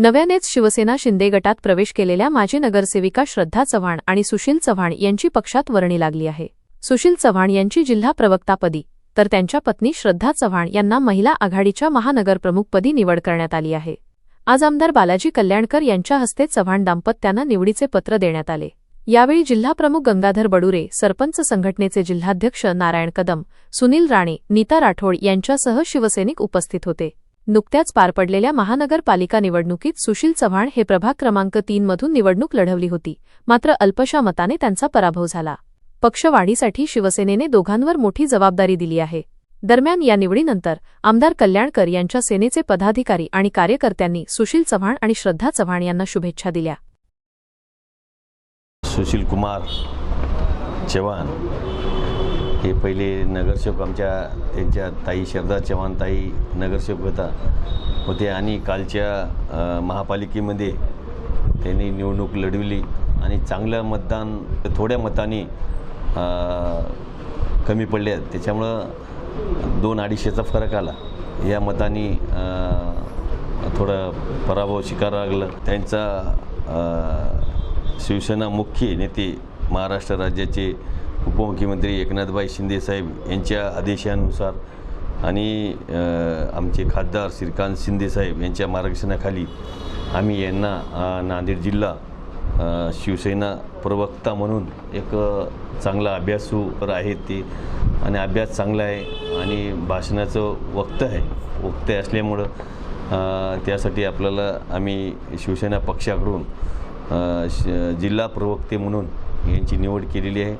नव्यानेच शिवसेना शिंदे गटात प्रवेश केलेल्या माजी नगरसेविका श्रद्धा चव्हाण आणि सुशील चव्हाण यांची पक्षात वर्णी लागली आहे. सुशील चव्हाण यांची जिल्हा प्रवक्तापदी तर त्यांच्या पत्नी श्रद्धा चव्हाण यांना महिला आघाडीच्या महानगरप्रमुखपदी निवड करण्यात आली आहे. आज आमदार बालाजी कल्याणकर यांच्या हस्ते चव्हाण दाम्पत्यांना निवडीचे पत्र देण्यात आले. यावेळी जिल्हाप्रमुख गंगाधर बडुरे सरपंच संघटनेचे जिल्हाध्यक्ष नारायण कदम सुनील राणे नीता राठोड यांच्यासह शिवसैनिक उपस्थित होते. नुकत्याच पार पडलेल्या महानगरपालिका निवडणुकीत सुशील चव्हाण हे प्रभाग क्रमांक तीनमधून निवडणूक लढवली होती. मात्र अल्पशा मताने त्यांचा पराभव झाला. पक्षवाढीसाठी शिवसेनेने दोघांवर मोठी जबाबदारी दिली आहे. दरम्यान या निवडीनंतर आमदार कल्याणकर यांच्या सेनेचे पदाधिकारी आणि कार्यकर्त्यांनी सुशील चव्हाण आणि श्रद्धा चव्हाण यांना शुभेच्छा दिल्या. सुशील कुमार चव्हाण हे पहिले नगरसेवक आमच्या त्यांच्या ताई शरदा चव्हाण ताई नगरसेवक होता होते आणि कालच्या महापालिकेमध्ये त्यांनी निवडणूक लढविली आणि चांगलं मतदान थोड्या मताने कमी पडले. त्याच्यामुळं दोन अडीचशेचा फरक आला. या मताने थोडं पराभव स्वीकारावा लागला. त्यांचा शिवसेना मुख्य नेते महाराष्ट्र राज्याचे उपमुख्यमंत्री एकनाथभाई शिंदेसाहेब यांच्या आदेशानुसार आणि आमचे खासदार श्रीकांत शिंदेसाहेब यांच्या मार्गदर्शनाखाली आम्ही यांना नांदेड जिल्हा शिवसेना प्रवक्ता म्हणून एक चांगला अभ्यासू आहेत ते. आणि अभ्यास चांगला आहे आणि भाषणाचं वक्त आहे. वक्ते असल्यामुळं त्यासाठी आपल्याला आम्ही शिवसेना पक्षाकडून जिल्हा प्रवक्ते म्हणून यांची निवड केलेली आहे.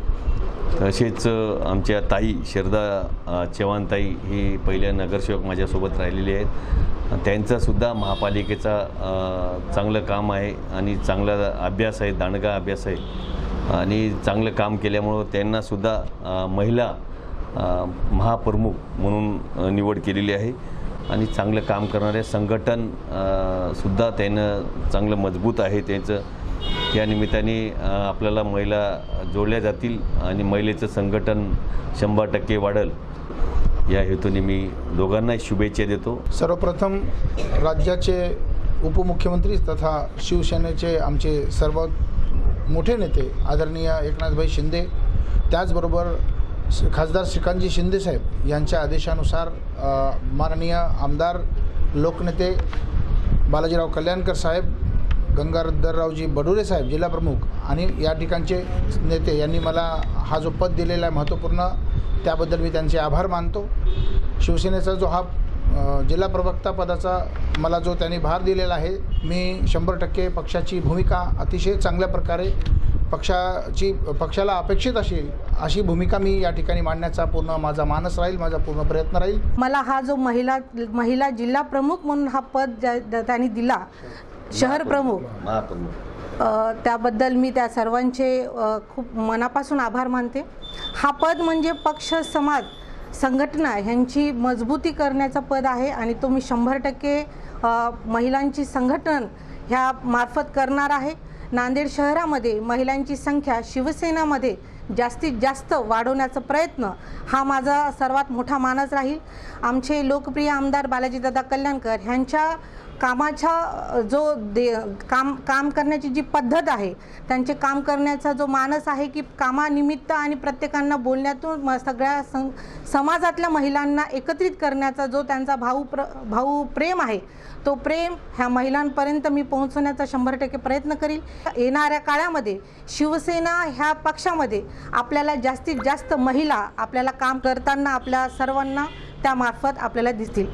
तसेच आमच्या ताई शरदा चव्हाणताई ही पहिल्या नगरसेवक माझ्यासोबत राहिलेली आहेत. त्यांचासुद्धा महापालिकेचा चांगलं काम आहे आणि चांगला अभ्यास आहे दांडगा अभ्यास आहे. आणि चांगलं काम केल्यामुळं त्यांनासुद्धा महिला महाप्रमुख म्हणून निवड केलेली आहे. आणि चांगलं काम करणारे संघटन सुद्धा त्यानं चांगलं मजबूत आहे त्यांचं. या निमित्ताने आपल्याला महिला जोडल्या जातील आणि महिलेचं संघटन शंभर टक्के वाढेल. या हेतूने मी दोघांनाही शुभेच्छा देतो. सर्वप्रथम राज्याचे उपमुख्यमंत्री तथा शिवसेनेचे आमचे सर्व मोठे नेते आदरणीय एकनाथभाई शिंदे त्याचबरोबर खासदार श्रीकांतजी शिंदेसाहेब यांच्या आदेशानुसार माननीय आमदार लोकनेते बालाजीराव कल्याणकर साहेब गंगाधररावजी बडुरे साहेब जिल्हाप्रमुख आणि या ठिकाणचे नेते यांनी मला हा जो पद दिलेला आहे महत्त्वपूर्ण त्याबद्दल मी त्यांचे आभार मानतो. शिवसेनेचा जो हा जिल्हा प्रवक्ता पदाचा मला जो त्यांनी भार दिलेला आहे मी शंभर टक्के पक्षाची भूमिका अतिशय चांगल्या प्रकारे पक्षाची पक्षाला अपेक्षित असेल अशी भूमिका मी या ठिकाणी मांडण्याचा पूर्ण माझा मानस राहील माझा पूर्ण प्रयत्न राहील. मला हा जो महिला महिला जिल्हा प्रमुख म्हणून हा पद त्यांनी दिला शहर प्रमुख. त्याबद्दल मी त्या सर्वांचे खूप मनापासून आभार मानते. हा पद म्हणजे पक्ष समाज संघटना ह्यांची मजबूती करण्याचं पद आहे आणि तो मी शंभर टक्के महिलांची संघटन ह्या मार्फत करणार आहे. नांदेड शहरामध्ये महिलांची संख्या शिवसेनामध्ये जास्तीत जास्त वाढवण्याचा प्रयत्न हा माझा सर्वात मोठा मानस राहील. आमचे लोकप्रिय आमदार बालाजीदादा कल्याणकर ह्यांच्या कामाच्या जो दे काम काम करण्याची जी पद्धत आहे त्यांचे काम करण्याचा जो मानस आहे की कामानिमित्त आणि प्रत्येकांना बोलण्यातून म सगळ्या सं समाजातल्या महिलांना एकत्रित करण्याचा जो त्यांचा भाऊ प्र भाऊ प्रेम आहे तो प्रेम ह्या महिलांपर्यंत मी पोहोचवण्याचा शंभर टक्के प्रयत्न करील. येणाऱ्या काळामध्ये शिवसेना ह्या पक्षामध्ये आपल्याला जास्तीत जास्त महिला आपल्याला काम करताना आपल्या सर्वांना त्यामार्फत आपल्याला दिसतील.